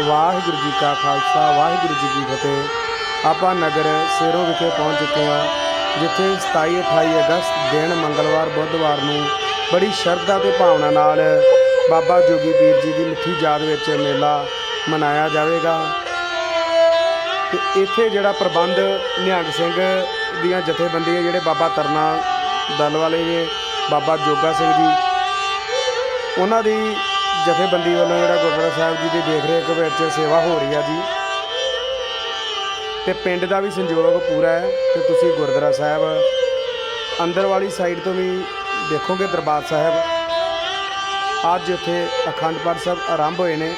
ਵਾਹਿਗੁਰੂ ਜੀ ਕਾ ਖਾਲਸਾ, ਵਾਹਿਗੁਰੂ ਜੀ ਕੀ ਫਤਿਹ। ਆਪਾਂ ਨਗਰ ਸੇਰੋ ਵਿਖੇ ਪਹੁੰਚ ਚੁੱਕੇ ਹਾਂ, ਜਿੱਥੇ 27 28 ਅਗਸਤ ਦਿਨ ਮੰਗਲਵਾਰ ਬੁੱਧਵਾਰ ਨੂੰ ਬੜੀ ਸ਼ਰਧਾ ਤੇ ਭਾਵਨਾ ਨਾਲ ਬਾਬਾ ਜੋਗੀ ਪੀਰ ਜੀ ਦੀ ਮਿੱਠੀ ਯਾਦ ਵਿੱਚ ਮੇਲਾ ਮਨਾਇਆ ਜਾਵੇਗਾ। ਤੇ ਇੱਥੇ ਜਿਹੜਾ ਪ੍ਰਬੰਧ ਨਿਹੰਗ ਸਿੰਘ ਦੀਆਂ ਜਥੇਬੰਦੀਆਂ, ਜਿਹੜੇ ਬਾਬਾ ਤਰਨਾ ਦਲ ਵਾਲੇ ਜੇ ਬਾਬਾ ਜੋਗਾ ਸਿੰਘ ਜੀ, ਉਹਨਾਂ ਦੀ ਜਥੇਬੰਦੀ ਵੱਲੋਂ ਜਿਹੜਾ ਗੁਰਦੁਆਰਾ ਸਾਹਿਬ ਜੀ ਦੀ ਦੇਖ ਰੇਖ ਵਿੱਚ ਸੇਵਾ ਹੋ ਰਹੀ ਆ ਜੀ। ਤੇ ਪਿੰਡ ਦਾ ਵੀ ਸੰਯੋਗ ਪੂਰਾ ਹੈ ਤੇ ਤੁਸੀਂ ਗੁਰਦੁਆਰਾ ਸਾਹਿਬ ਅੰਦਰ ਵਾਲੀ ਸਾਈਡ ਤੋਂ ਵੀ ਦੇਖੋਗੇ ਦਰਬਾਰ ਸਾਹਿਬ। ਅੱਜ ਇੱਥੇ ਅਖੰਡ ਪਾਠ ਸਾਹਿਬ ਆਰੰਭ ਹੋਏ ਨੇ।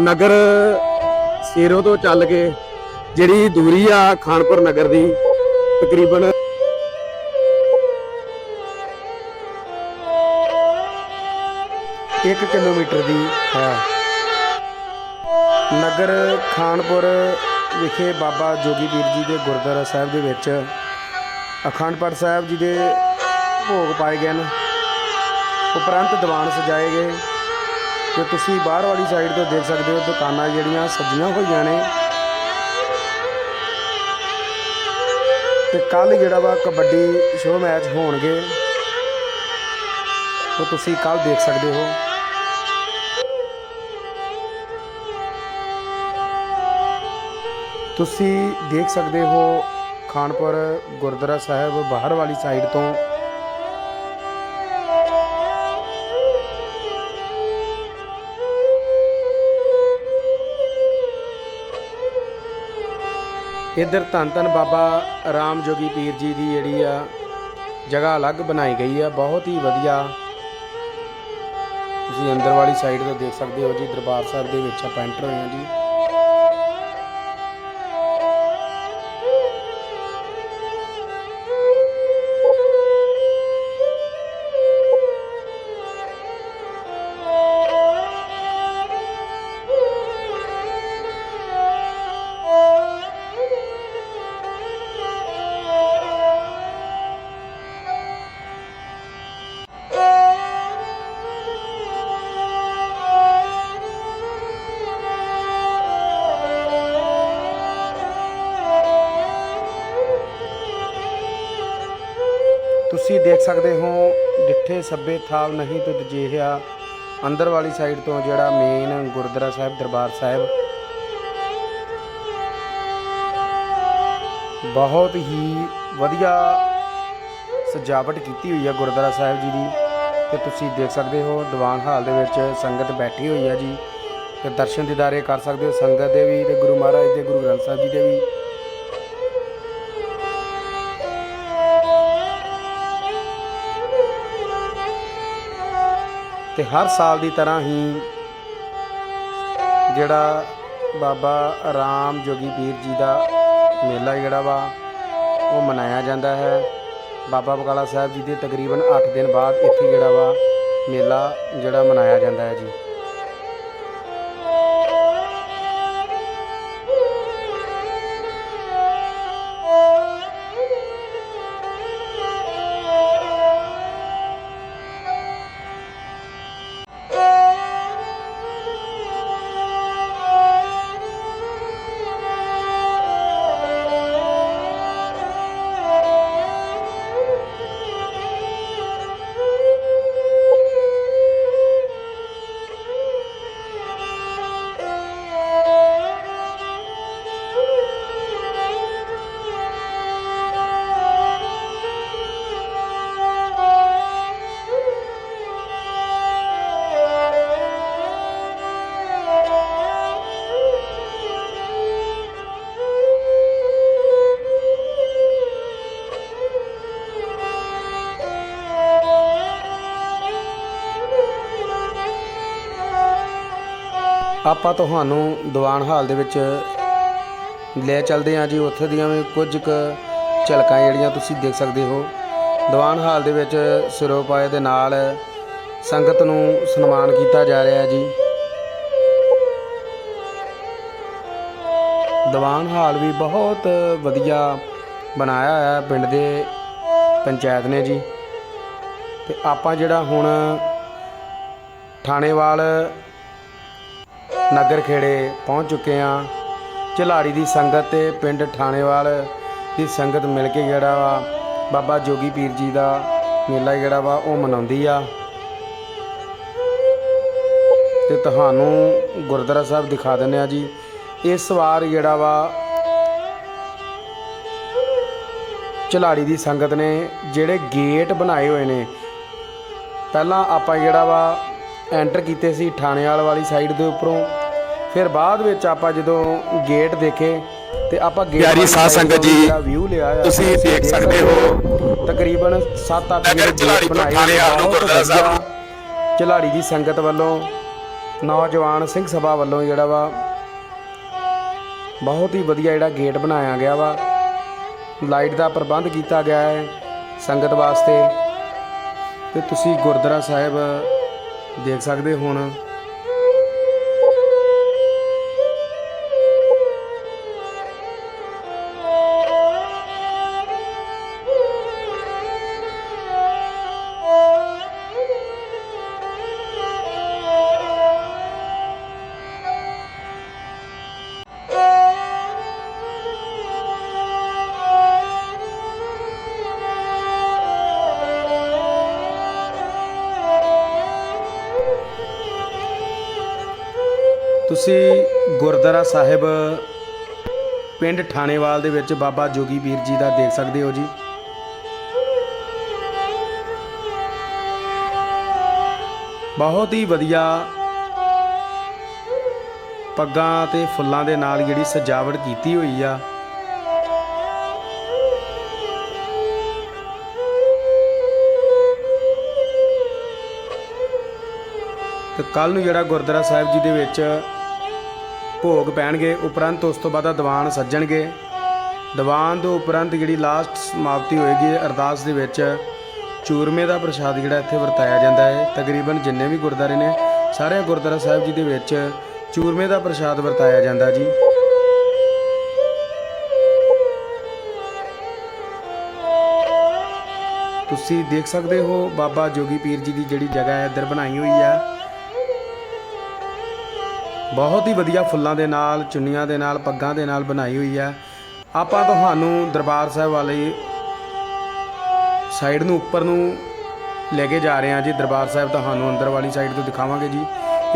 ਨਗਰ ਸੀਰੋ ਤੋਂ ਚੱਲ ਕੇ ਜਿਹੜੀ ਦੂਰੀ ਆ ਖਾਨਪੁਰ ਨਗਰ ਦੀ, ਤਕਰੀਬਨ ਇੱਕ ਕਿਲੋਮੀਟਰ ਦੀ ਹੈ। ਨਗਰ ਖਾਨਪੁਰ ਵਿਖੇ ਬਾਬਾ ਜੋਗੀ ਵੀਰ ਜੀ ਦੇ ਗੁਰਦੁਆਰਾ ਸਾਹਿਬ ਦੇ ਵਿੱਚ ਅਖੰਡ ਪਾਠ ਸਾਹਿਬ ਜੀ ਦੇ ਭੋਗ ਪਾਏ ਗਏ ਨੇ। ਉਪਰੰਤ ਦੀਵਾਨ ਸਜਾਏ ਗਏ। ਤੇ ਤੁਸੀਂ ਬਾਹਰ ਵਾਲੀ ਸਾਈਡ ਤੋਂ ਦੇਖ ਸਕਦੇ ਹੋ ਦੁਕਾਨਾਂ ਜਿਹੜੀਆਂ ਸਜੀਆਂ ਹੋਈਆਂ ਨੇ। ਤੇ ਕੱਲ ਜਿਹੜਾ ਵਾ ਕਬੱਡੀ ਸ਼ੋਅ ਮੈਚ ਹੋਣਗੇ, ਉਹ ਤੁਸੀਂ ਕੱਲ ਦੇਖ ਸਕਦੇ ਹੋ। ਤੁਸੀਂ ਦੇਖ ਸਕਦੇ ਹੋ ਖਾਨਪੁਰ ਗੁਰਦੁਆਰਾ ਸਾਹਿਬ ਬਾਹਰ ਵਾਲੀ ਸਾਈਡ ਤੋਂ ਇੱਧਰ ਧੰਨ ਧੰਨ ਬਾਬਾ ਰਾਮ ਜੋਗੀ ਪੀਰ ਜੀ ਦੀ ਜਿਹੜੀ ਆ ਜਗ੍ਹਾ ਅਲੱਗ ਬਣਾਈ ਗਈ ਆ, ਬਹੁਤ ਹੀ ਵਧੀਆ। ਤੁਸੀਂ ਅੰਦਰ ਵਾਲੀ ਸਾਈਡ ਤੋਂ ਦੇਖ ਸਕਦੇ ਹੋ ਜੀ, ਦਰਬਾਰ ਸਾਹਿਬ ਦੇ ਵਿੱਚ ਆਪਾਂ ਐਂਟਰ ਹੋਏ ਹਾਂ ਜੀ। ਤੁਸੀਂ ਦੇਖ ਸਕਦੇ ਹੋ ਡਿੱਠੇ ਸੱਬੇ ਥਾਲ ਨਹੀਂ ਤੁਧ ਜੇਹਿਆ ਅੰਦਰ ਵਾਲੀ ਸਾਈਡ ਤੋਂ ਜਿਹੜਾ ਮੇਨ ਗੁਰਦੁਆਰਾ ਸਾਹਿਬ, ਦਰਬਾਰ ਸਾਹਿਬ। ਬਹੁਤ ਹੀ ਵਧੀਆ ਸਜਾਵਟ ਕੀਤੀ ਹੋਈ ਹੈ ਗੁਰਦੁਆਰਾ ਸਾਹਿਬ ਜੀ ਦੀ। ਤੇ ਤੁਸੀਂ ਦੇਖ ਸਕਦੇ ਹੋ, ਦੀਵਾਨ ਹਾਲ ਦੇ ਵਿੱਚ ਸੰਗਤ ਬੈਠੀ ਹੋਈ ਹੈ ਜੀ। ਤੇ ਦਰਸ਼ਨ ਦੀਦਾਰੇ ਕਰ ਸਕਦੇ ਹੋ, ਸੰਗਤ ਦੇ ਵੀ ਤੇ ਗੁਰੂ ਮਹਾਰਾਜ ਦੇ, ਗੁਰੂ ਗ੍ਰੰਥ ਸਾਹਿਬ ਜੀ ਦੇ ਵੀ। ਤੇ ਹਰ ਸਾਲ ਦੀ ਤਰ੍ਹਾਂ ਹੀ ਜਿਹੜਾ ਬਾਬਾ ਰਾਮ ਜੋਗੀ ਪੀਰ ਜੀ ਦਾ ਮੇਲਾ ਜਿਹੜਾ ਵਾ, ਉਹ ਮਨਾਇਆ ਜਾਂਦਾ ਹੈ। ਬਾਬਾ ਬਕਾਲਾ ਸਾਹਿਬ ਜੀ ਦੇ ਤਕਰੀਬਨ 8 ਦਿਨ ਬਾਅਦ ਇੱਥੇ ਜਿਹੜਾ ਵਾ ਮੇਲਾ ਜਿਹੜਾ ਮਨਾਇਆ ਜਾਂਦਾ ਹੈ ਜੀ। ਆਪਾਂ ਤੁਹਾਨੂੰ ਦੀਵਾਨ ਹਾਲ ਦੇ ਵਿੱਚ ਲੈ ਚੱਲਦੇ ਹਾਂ ਜੀ। ਉੱਥੇ ਦੀਆਂ ਵੀ ਕੁਝ ਕੁ ਝਲਕਾਂ ਜਿਹੜੀਆਂ ਤੁਸੀਂ ਦੇਖ ਸਕਦੇ ਹੋ। ਦੀਵਾਨ ਹਾਲ ਦੇ ਵਿੱਚ ਸਿਰੋਪਾਏ ਦੇ ਨਾਲ ਸੰਗਤ ਨੂੰ ਸਨਮਾਨ ਕੀਤਾ ਜਾ ਰਿਹਾ ਹੈ ਜੀ। ਦੀਵਾਨ ਹਾਲ ਵੀ ਬਹੁਤ ਵਧੀਆ ਬਣਾਇਆ ਹੋਇਆ ਹੈ ਪਿੰਡ ਦੇ ਪੰਚਾਇਤ ਨੇ ਜੀ। ਤੇ ਆਪਾਂ ਜਿਹੜਾ ਹੁਣ ਥਾਣੇਵਾਲ ਨਗਰ ਖੇੜੇ ਪਹੁੰਚ ਚੁੱਕੇ ਹਾਂ। ਝਲਾੜੀ ਦੀ ਸੰਗਤ ਤੇ ਪਿੰਡ ਥਾਣੇਵਾਲ ਦੀ ਸੰਗਤ ਮਿਲ ਕੇ ਜਿਹੜਾ ਵਾ ਬਾਬਾ ਜੋਗੀ ਪੀਰ ਜੀ ਦਾ ਮੇਲਾ ਜਿਹੜਾ ਵਾ ਉਹ ਮਨਾਉਂਦੀ ਆ। ਤੇ ਤੁਹਾਨੂੰ ਗੁਰਦੁਆਰਾ ਸਾਹਿਬ ਦਿਖਾ ਦਿੰਦੇ ਆ ਜੀ। ਇਸ ਵਾਰ ਜਿਹੜਾ ਵਾ ਝਲਾੜੀ ਦੀ ਸੰਗਤ ਨੇ ਜਿਹੜੇ ਗੇਟ ਬਣਾਏ ਹੋਏ ਨੇ, ਪਹਿਲਾਂ ਆਪਾਂ ਜਿਹੜਾ ਵਾ ਐਂਟਰ ਕੀਤੇ ਸੀ ਥਾਣੇਵਾਲ ਵਾਲੀ ਸਾਈਡ ਦੇ ਉੱਪਰੋਂ। ਫਿਰ ਬਾਅਦ ਵਿੱਚ ਆਪਾਂ ਜਦੋਂ ਗੇਟ ਦੇਖੇ ਤੇ ਆਪਾਂ ਗੇਟ ਪਿਆਰੀ ਸਾਧ ਸੰਗਤ ਜੀ, ਵਿਊ ਲਿਆ ਤੁਸੀਂ ਦੇਖ ਸਕਦੇ ਹੋ। ਤਕਰੀਬਨ 7-8 ਨਗਰ ਝਲਾੜੀ ਤੋਂ ਥਾਣੇਵਾਲ ਨੂੰ ਗੁਰਦੁਆਰਾ ਸਾਹਿਬ। ਝਲਾੜੀ ਦੀ ਸੰਗਤ ਵੱਲੋਂ ਨੌਜਵਾਨ ਸਿੰਘ ਸਭਾ ਵੱਲੋਂ ਜਿਹੜਾ ਵਾ ਬਹੁਤ ਹੀ ਵਧੀਆ ਜਿਹੜਾ ਗੇਟ ਬਣਾਇਆ ਗਿਆ ਵਾ ਲਾਈਟ ਦਾ ਪ੍ਰਬੰਧ ਕੀਤਾ ਗਿਆ ਹੈ ਸੰਗਤ ਵਾਸਤੇ ਤੇ ਤੁਸੀਂ ਗੁਰਦੁਆਰਾ ਸਾਹਿਬ ਦੇਖ ਸਕਦੇ ਹੋ ਹੁਣ ਤੁਸੀਂ ਗੁਰਦੁਆਰਾ ਸਾਹਿਬ ਪਿੰਡ ਥਾਣੇਵਾਲ ਦੇ ਵਿੱਚ ਬਾਬਾ ਜੋਗੀ ਵੀਰ ਜੀ ਦਾ ਦੇਖ ਸਕਦੇ ਹੋ ਜੀ। ਬਹੁਤ ਹੀ ਵਧੀਆ ਪੱਗਾਂ ਤੇ ਫੁੱਲਾਂ ਦੇ ਨਾਲ ਜਿਹੜੀ ਸਜਾਵਟ ਕੀਤੀ ਹੋਈ ਆ। ਤੇ ਕੱਲ ਨੂੰ ਜਿਹੜਾ ਗੁਰਦੁਆਰਾ ਸਾਹਿਬ ਜੀ ਦੇ ਵਿੱਚ ਭੋਗ ਪੈਣਗੇ, ਉਪਰੰਤ ਉਸ ਤੋਂ ਬਾਅਦ ਦੀਵਾਨ ਸੱਜਣਗੇ। ਦੀਵਾਨ ਤੋਂ ਉਪਰੰਤ ਜਿਹੜੀ ਲਾਸਟ ਸਮਾਪਤੀ ਹੋਏਗੀ, ਅਰਦਾਸ ਦੇ ਵਿੱਚ ਚੂਰਮੇ ਦਾ ਪ੍ਰਸ਼ਾਦ ਜਿਹੜਾ ਇੱਥੇ ਵਰਤਾਇਆ ਜਾਂਦਾ ਹੈ। ਤਕਰੀਬਨ ਜਿੰਨੇ ਵੀ ਗੁਰਦੁਆਰੇ ਨੇ ਸਾਰੇ ਗੁਰਦੁਆਰਾ ਸਾਹਿਬ ਜੀ ਦੇ ਵਿੱਚ ਚੂਰਮੇ ਦਾ ਪ੍ਰਸ਼ਾਦ ਵਰਤਾਇਆ ਜਾਂਦਾ ਜੀ। ਤੁਸੀਂ ਦੇਖ ਸਕਦੇ ਹੋ ਬਾਬਾ ਜੋਗੀ ਪੀਰ ਜੀ ਦੀ ਜਿਹੜੀ ਜਗ੍ਹਾ ਹੈ ਇੱਧਰ ਬਣਾਈ ਹੋਈ ਆ। ਬਹੁਤ ਹੀ ਵਧੀਆ ਫੁੱਲਾਂ ਦੇ ਨਾਲ, ਚੁੰਨੀਆਂ ਦੇ ਨਾਲ, ਪੱਗਾਂ ਦੇ ਨਾਲ ਬਣਾਈ ਹੋਈ ਹੈ। ਆਪਾਂ ਤੁਹਾਨੂੰ ਦਰਬਾਰ ਸਾਹਿਬ ਵਾਲੀ ਸਾਈਡ ਨੂੰ ਉੱਪਰ ਨੂੰ ਲੈ ਕੇ ਜਾ ਰਹੇ ਹਾਂ ਜੀ। ਦਰਬਾਰ ਸਾਹਿਬ ਤੁਹਾਨੂੰ ਅੰਦਰ ਵਾਲੀ ਸਾਈਡ ਤੋਂ ਦਿਖਾਵਾਂਗੇ ਜੀ।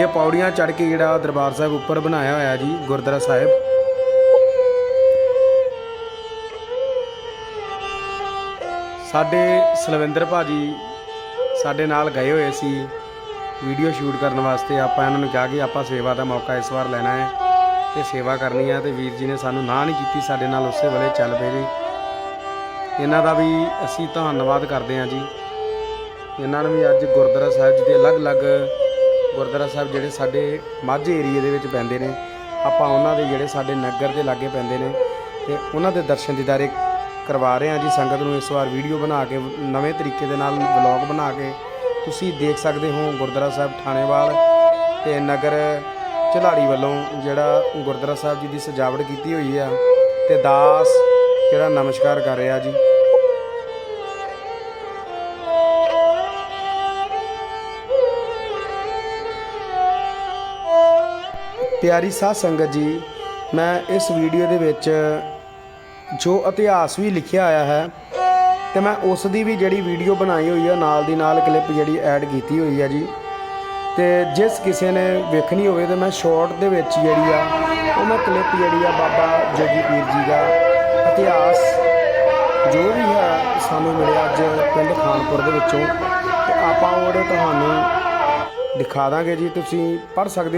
ਇਹ ਪੌੜੀਆਂ ਚੜ੍ਹ ਕੇ ਜਿਹੜਾ ਦਰਬਾਰ ਸਾਹਿਬ ਉੱਪਰ ਬਣਾਇਆ ਹੋਇਆ ਜੀ, ਗੁਰਦੁਆਰਾ ਸਾਹਿਬ। ਸਾਡੇ ਸਲਵਿੰਦਰ ਭਾਜੀ ਸਾਡੇ ਨਾਲ ਗਏ ਹੋਏ ਸੀ। ਵੀਡੀਓ ਸ਼ੂਟ ਕਰਨ ਵਾਸਤੇ ਆਪਾਂ ਇਹਨਾਂ ਨੂੰ ਕਿਹਾ ਕਿ ਆਪਾਂ ਸੇਵਾ ਦਾ ਮੌਕਾ ਇਸ ਵਾਰ ਲੈਣਾ ਹੈ ਤੇ ਸੇਵਾ ਕਰਨੀ ਹੈ ਤੇ ਵੀਰ ਜੀ ਨੇ ਸਾਨੂੰ ਨਾ ਨਹੀਂ ਕੀਤੀ ਸਾਡੇ ਨਾਲ ਉਸੇ ਵੇਲੇ ਚੱਲ ਪਏ ਜੀ। ਇਹਨਾਂ ਦਾ ਵੀ ਅਸੀਂ ਧੰਨਵਾਦ ਕਰਦੇ ਹਾਂ ਜੀ। ਇਹਨਾਂ ਨੂੰ ਵੀ ਅੱਜ ਗੁਰਦੁਆਰਾ ਸਾਹਿਬ ਜੀ ਦੇ ਅਲੱਗ-ਅਲੱਗ ਗੁਰਦੁਆਰਾ ਸਾਹਿਬ ਜਿਹੜੇ ਸਾਡੇ ਮਾਝੇ ਏਰੀਏ ਦੇ ਵਿੱਚ ਪੈਂਦੇ ਨੇ, ਆਪਾਂ ਉਹਨਾਂ ਦੇ ਜਿਹੜੇ ਸਾਡੇ ਨਗਰ ਦੇ ਲਾਗੇ ਪੈਂਦੇ ਨੇ ਤੇ ਉਹਨਾਂ ਦੇ ਦਰਸ਼ਨ ਦੀਦਾਰੇ ਕਰਵਾ ਰਹੇ ਹਾਂ ਜੀ ਸੰਗਤ ਨੂੰ ਇਸ ਵਾਰ ਵੀਡੀਓ ਬਣਾ ਕੇ, ਨਵੇਂ ਤਰੀਕੇ ਦੇ ਨਾਲ ਵਲੌਗ ਬਣਾ ਕੇ ਤੁਸੀਂ ਦੇਖ ਸਕਦੇ ਹੋ ਗੁਰਦੁਆਰਾ ਸਾਹਿਬ ਥਾਣੇਵਾਲ ਤੇ ਨਗਰ ਝਲਾੜੀ ਵੱਲੋਂ ਜਿਹੜਾ ਗੁਰਦੁਆਰਾ ਸਾਹਿਬ ਜੀ ਦੀ ਸਜਾਵਟ ਕੀਤੀ ਹੋਈ ਆ ਤੇ ਦਾਸ ਜਿਹੜਾ ਨਮਸਕਾਰ ਕਰ ਰਿਹਾ ਜੀ। ਪਿਆਰੀ ਸਾਧ ਸੰਗਤ ਜੀ, ਮੈਂ ਇਸ ਵੀਡੀਓ ਦੇ ਵਿੱਚ ਜੋ ਇਤਿਹਾਸ ਵੀ ਲਿਖਿਆ ਆਇਆ ਹੈ ਤੇ ਮੈਂ ਉਸ ਦੀ ਵੀ ਜਿਹੜੀ ਵੀਡੀਓ ਬਣਾਈ ਹੋਈ ਆ, ਨਾਲ ਦੀ ਨਾਲ ਕਲਿੱਪ ਜਿਹੜੀ ਐਡ ਕੀਤੀ ਹੋਈ ਆ ਜੀ। ਤੇ ਜਿਸ ਕਿਸੇ ਨੇ ਵੇਖਣੀ ਹੋਵੇ ਤੇ ਮੈਂ ਸ਼ਾਰਟ ਦੇ ਵਿੱਚ ਜਿਹੜੀ ਆ, ਉਹ ਮੈਂ ਕਲਿੱਪ ਜਿਹੜੀ ਆ ਬਾਬਾ ਜੋਗੀ ਪੀਰ ਜੀ ਦਾ ਇਤਿਹਾਸ ਜੋ ਵੀ ਹੈ ਸਾਨੂੰ ਮਿਲਿਆ ਅੱਜ ਪਿੰਡ ਖਾਨਪੁਰ ਦੇ ਵਿੱਚੋਂ। ਤੇ ਆਪਾਂ ਉਹ ਤੁਹਾਨੂੰ ਦਿਖਾ ਦਾਂਗੇ ਜੀ, ਤੁਸੀਂ ਪੜ੍ਹ ਸਕਦੇ ਹੋ।